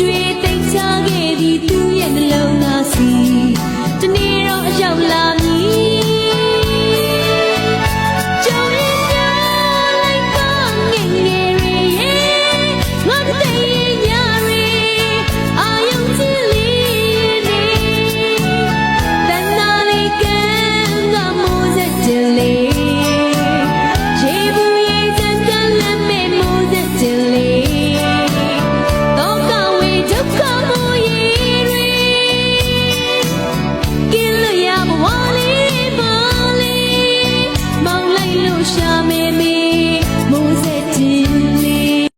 တွေ့တိတ်ချခဲ့ပြီးသူရဲ့နှလုံးသားစီ ရှာမေမေမုံ